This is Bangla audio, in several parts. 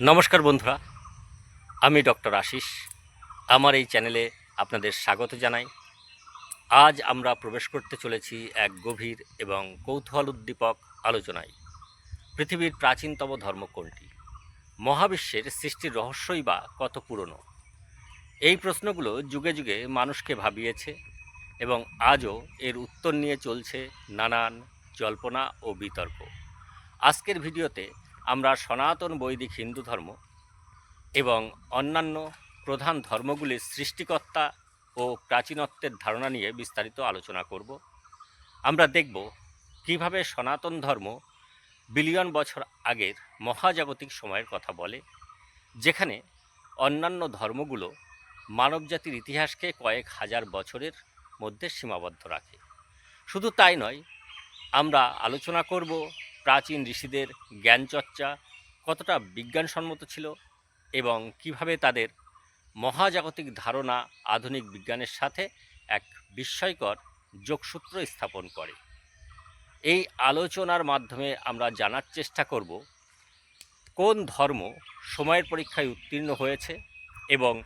নমস্কার বন্ধুরা, আমি ডক্টর আশিস। আমার এই চ্যানেলে আপনাদের স্বাগত জানাই। আজ আমরা প্রবেশ করতে চলেছি এক গভীর এবং কৌতূহল উদ্দীপক আলোচনায়। পৃথিবীর প্রাচীনতম ধর্ম কোনটি? মহাবিশ্বের সৃষ্টির রহস্যই বা কত পুরনো? এই প্রশ্নগুলো যুগে যুগে মানুষকে ভাবিয়েছে এবং আজও এর উত্তর নিয়ে চলছে নানান জল্পনা ও বিতর্ক। আজকের ভিডিওতে আমরা সনাতন বৈদিক হিন্দু ধর্ম এবং অন্যান্য প্রধান ধর্মগুলির সৃষ্টিকর্তা ও প্রাচীনত্বের ধারণা নিয়ে বিস্তারিত আলোচনা করব। আমরা দেখব কীভাবে সনাতন ধর্ম বিলিয়ন বছর আগের মহাজাগতিক সময়ের কথা বলে, যেখানে অন্যান্য ধর্মগুলো মানবজাতির ইতিহাসকে কয়েক হাজার বছরের মধ্যে সীমাবদ্ধ রাখে। শুধু তাই নয়, আমরা আলোচনা করব প্রাচীন ঋষিদের জ্ঞানচর্চা কতটা বিজ্ঞানসম্মত ছিল এবং কীভাবে তাদের মহাজাগতিক ধারণা আধুনিক বিজ্ঞানের সাথে এক বিস্ময়কর যোগসূত্র স্থাপন করে? এই আলোচনার মাধ্যমে আমরা জানার চেষ্টা করব, কোন ধর্ম সময়ের পরীক্ষায় উত্তীর্ণ হয়েছে এবং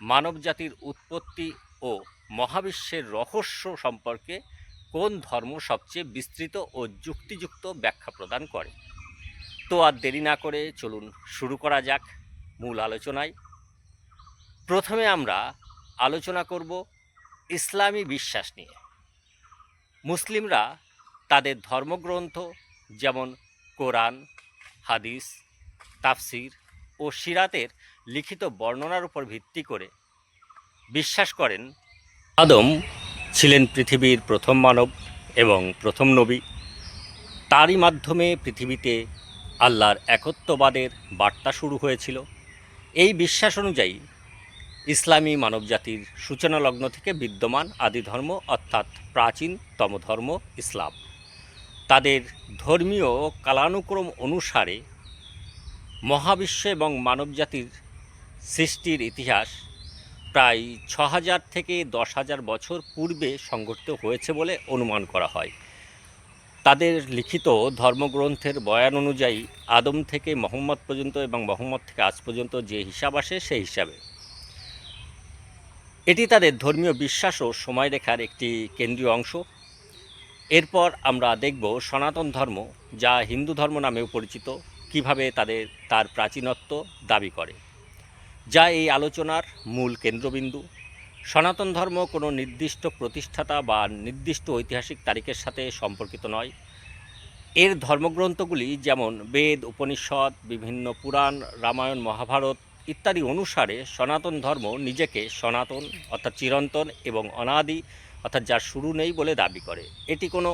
মানবজাতির উৎপত্তি ও মহাবিশ্বের রহস্য সম্পর্কে কোন ধর্ম সবচেয়ে বিস্তৃত ও যুক্তিযুক্ত ব্যাখ্যা প্রদান করে? তো আর দেরি না করে চলুন শুরু করা যাক মূল আলোচনায়। প্রথমে আমরা আলোচনা করব ইসলামী বিশ্বাস নিয়ে। মুসলিমরা তাদের ধর্মগ্রন্থ যেমন কোরআন, হাদিস, তাফসির ও সিরাতের লিখিত বর্ণনার উপর ভিত্তি করে বিশ্বাস করেন আদম ছিলেন পৃথিবীর প্রথম মানব এবং প্রথম নবী। তারই মাধ্যমে পৃথিবীতে আল্লাহর একত্ববাদের বার্তা শুরু হয়েছিল। এই বিশ্বাস অনুযায়ী ইসলামী মানবজাতির সূচনা লগ্ন থেকে বিদ্যমান আদি ধর্ম অর্থাৎ প্রাচীনতম ধর্ম ইসলাম। তাদের ধর্মীয় কালানুক্রম অনুসারে মহাবিশ্ব এবং মানবজাতির সৃষ্টির ইতিহাস প্রায় ছ হাজার থেকে দশ হাজার বছর পূর্বে সংঘটিত হয়েছে বলে অনুমান করা হয়। তাদের লিখিত ধর্মগ্রন্থের বয়ান অনুযায়ী আদম থেকে মোহাম্মদ পর্যন্ত এবং মোহাম্মদ থেকে আজ পর্যন্ত যে হিসাব আসে সেই হিসাবে। এটি তাদের ধর্মীয় বিশ্বাস ও সময়রেখার একটি কেন্দ্রীয় অংশ। এরপর আমরা দেখব সনাতন ধর্ম, যা হিন্দু ধর্ম নামেও পরিচিত, কীভাবে তাদের তার প্রাচীনত্ব দাবি করে। যা এই আলোচনার মূল কেন্দ্রবিন্দু। সনাতন ধর্ম কোনো নির্দিষ্ট প্রতিষ্ঠাতা বা নির্দিষ্ট ঐতিহাসিক তারিখের সাথে সম্পর্কিত নয়। এর ধর্মগ্রন্থগুলি যেমন বেদ, উপনিষদ, বিভিন্ন পুরাণ, রামায়ণ, মহাভারত ইত্যাদি অনুসারে সনাতন ধর্ম নিজেকে সনাতন অর্থাৎ চিরন্তন এবং অনাদি অর্থাৎ যার শুরু নেই বলে দাবি করে। এটি কোনো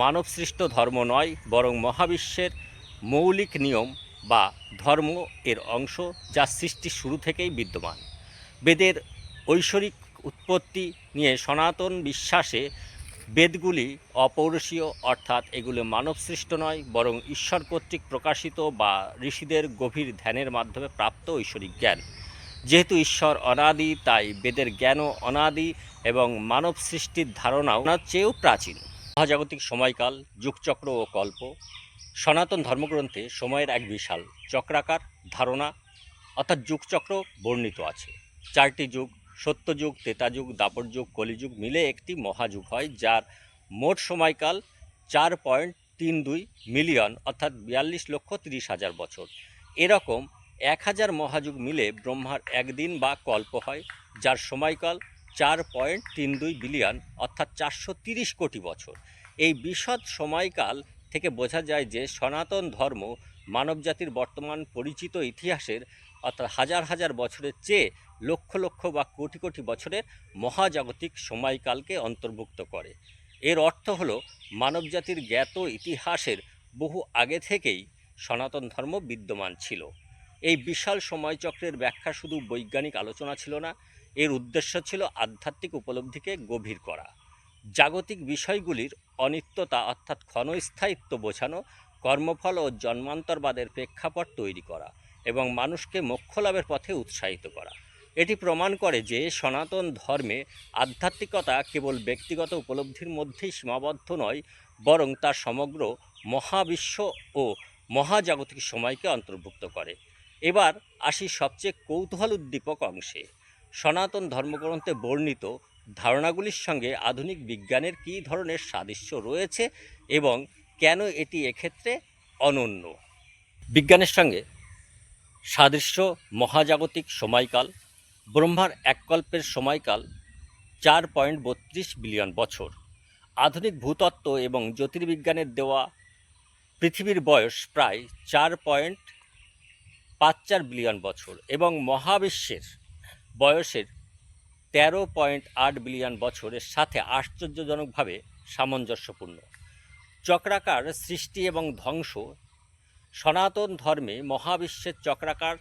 মানবসৃষ্ট ধর্ম নয়, বরং মহাবিশ্বের মৌলিক নিয়ম বা ধর্ম এর অংশ যা সৃষ্টির শুরু থেকেই বিদ্যমান। বেদের ঐশ্বরিক উৎপত্তি নিয়ে সনাতন বিশ্বাসে বেদগুলি অপৌরসীয় অর্থাৎ এগুলো মানবসৃষ্ট নয়, বরং ঈশ্বর কর্তৃক প্রকাশিত বা ঋষিদের গভীর ধ্যানের মাধ্যমে প্রাপ্ত ঐশ্বরিক জ্ঞান। যেহেতু ঈশ্বর অনাদি, তাই বেদের জ্ঞানও অনাদি এবং মানব সৃষ্টির ধারণাও চেয়েও প্রাচীন। মহাজাগতিক সময়কাল, যুগচক্র ও কল্প সনাতন ধর্মগ্রন্থে সময়ের এক বিশাল চক্রাকার ধারণা অর্থাৎ যুগচক্র বর্ণিত আছে। চারটি যুগ সত্যযুগ তেতাযুগ দাপর যুগ কলিযুগ মিলে একটি মহাযুগ হয় যার মোট সময়কাল চার পয়েন্ট তিন দুই মিলিয়ন অর্থাৎ বিয়াল্লিশ লক্ষ তিরিশ হাজার বছর। এরকম এক হাজার মহাযুগ মিলে ব্রহ্মার একদিন বা কল্প হয়, যার সময়কাল চার পয়েন্ট তিন দুই বিলিয়ন অর্থাৎ চারশো তিরিশ কোটি বছর। এই বিশদ সময়কাল থেকে বোঝা যায় যে সনাতন ধর্ম মানবজাতির বর্তমান পরিচিত ইতিহাসের অর্থাৎ হাজার হাজার বছরের চেয়ে লক্ষ লক্ষ বা কোটি কোটি বছরের মহাজাগতিক সময়কালকে অন্তর্ভুক্ত করে। এর অর্থ হল মানবজাতির জ্ঞাত ইতিহাসের বহু আগে থেকেই সনাতন ধর্ম বিদ্যমান ছিল। এই বিশাল সময়চক্রের ব্যাখ্যা শুধু বৈজ্ঞানিক আলোচনা ছিল না, এর উদ্দেশ্য ছিল আধ্যাত্মিক উপলব্ধিকে গভীর করা। জাগতিক বিষয়গুলির অনিত্যতা অর্থাৎ ক্ষণস্থায়িত্ব বোঝানো, কর্মফল ও জন্মান্তরবাদের প্রেক্ষাপট তৈরি করা এবং মানুষকে মোক্ষ লাভের পথে উৎসাহিত করা। এটি প্রমাণ করে যে সনাতন ধর্মে আধ্যাত্মিকতা কেবল ব্যক্তিগত উপলব্ধির মধ্যেই সীমাবদ্ধ নয়, বরং তা সমগ্র মহাবিশ্ব ও মহাজাগতিক সময়কে অন্তর্ভুক্ত করে। এবার আসি সবচেয়ে কৌতূহল উদ্দীপক অংশে। সনাতন ধর্মগ্রন্থে বর্ণিত ধারণাগুলির সঙ্গে আধুনিক বিজ্ঞানের কী ধরনের সাদৃশ্য রয়েছে এবং কেন এটি এক্ষেত্রে অনন্য? বিজ্ঞানের সঙ্গে সাদৃশ্য মহাজাগতিক সময়কাল, ব্রহ্মার এককল্পের সময়কাল, চার পয়েন্ট বত্রিশ বিলিয়ন বছর, আধুনিক ভূতত্ত্ব এবং জ্যোতির্বিজ্ঞানের দেওয়া পৃথিবীর বয়স প্রায় চার পয়েন্ট পাঁচ চার বিলিয়ন বছর এবং মহাবিশ্বের বয়সের তেরো পয়েন্ট আট বিলিয়ন বছরের সাথে আশ্চর্যজনকভাবে সামঞ্জস্যপূর্ণ। চক্রাকার সৃষ্টি এবং ধ্বংস সনাতন ধর্মে মহাবিশ্বের চক্রাকার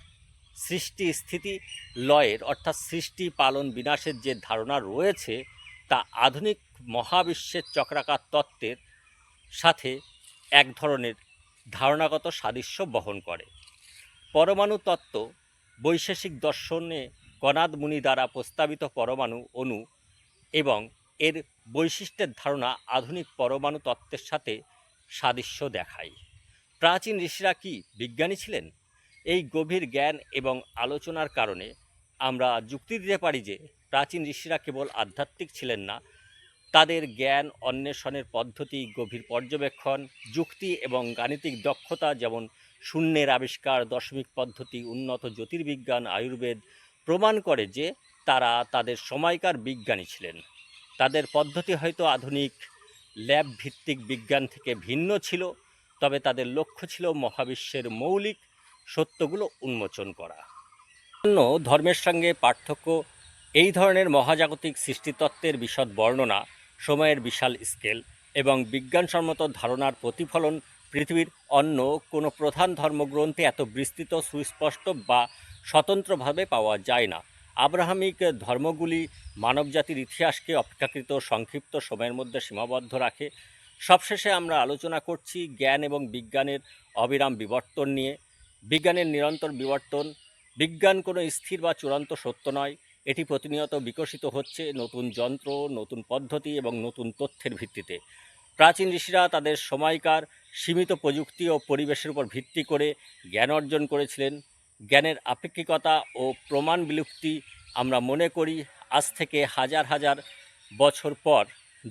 সৃষ্টি স্থিতি লয়ের অর্থাৎ সৃষ্টি, পালন, বিনাশের যে ধারণা রয়েছে তা আধুনিক মহাবিশ্বের চক্রাকার তত্ত্বের সাথে এক ধরনের ধারণাগত সাদৃশ্য বহন করে। পরমাণু তত্ত্ব বৈশেষিক দর্শনে কনাদ মুনি দ্বারা প্রস্তাবিত পরমাণু অণু এবং এর বৈশিষ্ট্যের ধারণা আধুনিক পরমাণু তত্ত্বের সাথে সাদৃশ্য দেখায়। প্রাচীন ঋষিরা কি বিজ্ঞানী ছিলেন? এই গভীর জ্ঞান এবং আলোচনার কারণে আমরা যুক্তি দিতে পারি যে প্রাচীন ঋষিরা কেবল আধ্যাত্মিক ছিলেন না, তাদের জ্ঞান অন্বেষণের পদ্ধতি, গভীর পর্যবেক্ষণ, যুক্তি এবং গাণিতিক দক্ষতা যেমন শূন্যের আবিষ্কার, দশমিক পদ্ধতি, উন্নত জ্যোতির্বিজ্ঞান, আয়ুর্বেদ প্রমাণ করে যে তারা তাদের সময়কার বিজ্ঞানী ছিলেন। তাদের পদ্ধতি হয়তো আধুনিক ল্যাব ভিত্তিক বিজ্ঞান থেকে ভিন্ন ছিল, তবে তাদের লক্ষ্য ছিল মহাবিশ্বের মৌলিক সত্যগুলো উন্মোচন করা। অন্য ধর্মের সঙ্গে পার্থক্য, এই ধরনের মহাজাগতিক সৃষ্টিতত্ত্বের বিশদ বর্ণনা, সময়ের বিশাল স্কেল এবং বিজ্ঞানসম্মত ধারণার প্রতিফলন পৃথিবীর অন্য কোনো প্রধান ধর্মগ্রন্থে এত বিস্তৃত, সুস্পষ্ট বা স্বতন্ত্রভাবে পাওয়া যায় না। আব্রাহামিক ধর্মগুলি মানবজাতির ইতিহাসকে অপেক্ষাকৃত সংক্ষিপ্ত সময়ের মধ্যে সীমাবদ্ধ রাখে। সবশেষে আমরা আলোচনা করছি জ্ঞান এবং বিজ্ঞানের অবিরাম বিবর্তন নিয়ে। বিজ্ঞানের নিরন্তর বিবর্তন, বিজ্ঞান কোনো স্থির বা চূড়ান্ত সত্য নয়, এটি প্রতিনিয়ত বিকশিত হচ্ছে নতুন যন্ত্র, নতুন পদ্ধতি এবং নতুন তথ্যের ভিত্তিতে। প্রাচীন ঋষিরা তাদের সময়কার সীমিত প্রযুক্তি ও পরিবেশের উপর ভিত্তি করে জ্ঞান অর্জন করেছিলেন। জ্ঞানের আপেক্ষিকতা ও প্রমাণ বিলুপ্তি আমরা মনে করি আজ থেকে হাজার হাজার বছর পর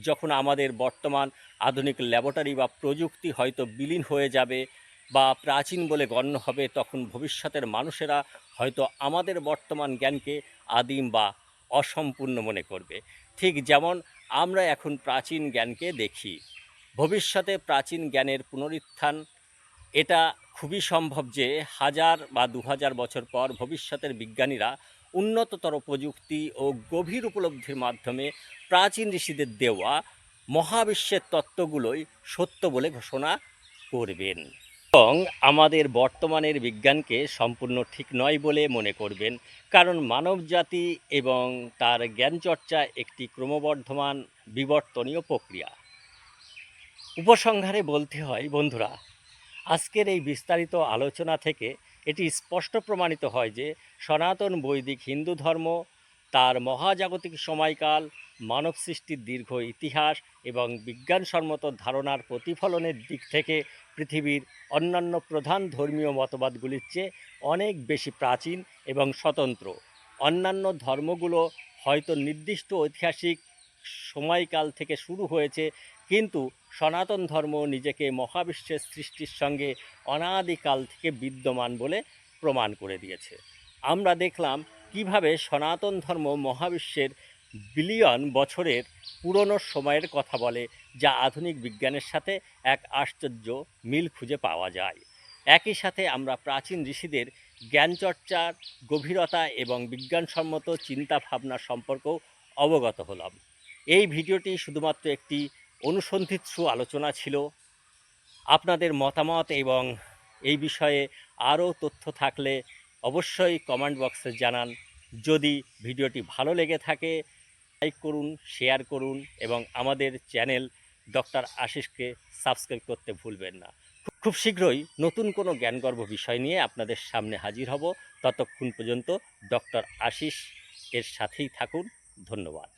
যখন আমাদের বর্তমান আধুনিক ল্যাবরেটরি বা প্রযুক্তি হয়তো বিলীন হয়ে যাবে বা প্রাচীন বলে গণ্য হবে, তখন ভবিষ্যতের মানুষেরা হয়তো আমাদের বর্তমান জ্ঞানকে আদিম বা অসম্পূর্ণ মনে করবে। ঠিক যেমন আমরা এখন প্রাচীন জ্ঞানকে দেখি। ভবিষ্যতে প্রাচীন জ্ঞানের পুনরুত্থান এটা খুবই সম্ভব যে হাজার বা দু হাজার বছর পর ভবিষ্যতের বিজ্ঞানীরা উন্নততর প্রযুক্তি ও গভীর উপলব্ধির মাধ্যমে প্রাচীন ঋষিদের দেওয়া মহাবিশ্বের তত্ত্বগুলোই সত্য বলে ঘোষণা করবেন। এবং আমাদের বর্তমানের বিজ্ঞানকে সম্পূর্ণ ঠিক নয় বলে মনে করবেন, কারণ মানবজাতি এবং তার জ্ঞানচর্চা একটি ক্রমবর্ধমান বিবর্তনীয় প্রক্রিয়া। উপসংহারে বলতে হয়, বন্ধুরা আজকের এই বিস্তারিত আলোচনা থেকে এটি স্পষ্ট প্রমাণিত হয় যে সনাতন বৈদিক হিন্দু ধর্ম, তার মহাজাগতিক সময়কাল, মানব সৃষ্টির দীর্ঘ ইতিহাস এবং বিজ্ঞানসম্মত ধারণার প্রতিফলনের দিক থেকে পৃথিবীর অন্যান্য প্রধান ধর্মীয় মতবাদগুলির চেয়ে অনেক বেশি প্রাচীন এবং স্বতন্ত্র। অন্যান্য ধর্মগুলো হয়তো নির্দিষ্ট ঐতিহাসিক সময়কাল থেকে শুরু হয়েছে, কিন্তু সনাতন ধর্ম নিজেকে মহাবিশ্বের সৃষ্টির সঙ্গে অনাদিকাল থেকে বিদ্যমান বলে প্রমাণ করে দিয়েছে। আমরা দেখলাম কীভাবে সনাতন ধর্ম মহাবিশ্বের বিলিয়ন বছরের পুরনো সময়ের কথা বলে, যা আধুনিক বিজ্ঞানের সাথে এক আশ্চর্য মিল খুঁজে পাওয়া যায়। একই সাথে আমরা প্রাচীন ঋষিদের জ্ঞানচর্চার গভীরতা এবং বিজ্ঞানসম্মত চিন্তা ভাবনা সম্পর্কেও অবগত হলাম। এই ভিডিওটি শুধুমাত্র একটি অনুসন্ধিৎসু আলোচনা ছিল। আপনাদের মতামত এবং এই বিষয়ে আরও তথ্য থাকলে অবশ্যই কমেন্ট বক্সে জানান। যদি ভিডিওটি ভালো লেগে থাকে, লাইক করুন, শেয়ার করুন এবং আমাদের চ্যানেল ডক্টর আশিসকে সাবস্ক্রাইব করতে ভুলবেন না। খুব শীঘ্রই নতুন কোনো জ্ঞানগর্ভ বিষয় নিয়ে আপনাদের সামনে হাজির হব। ততক্ষণ পর্যন্ত ডক্টর আশিস এর সাথেই থাকুন। ধন্যবাদ।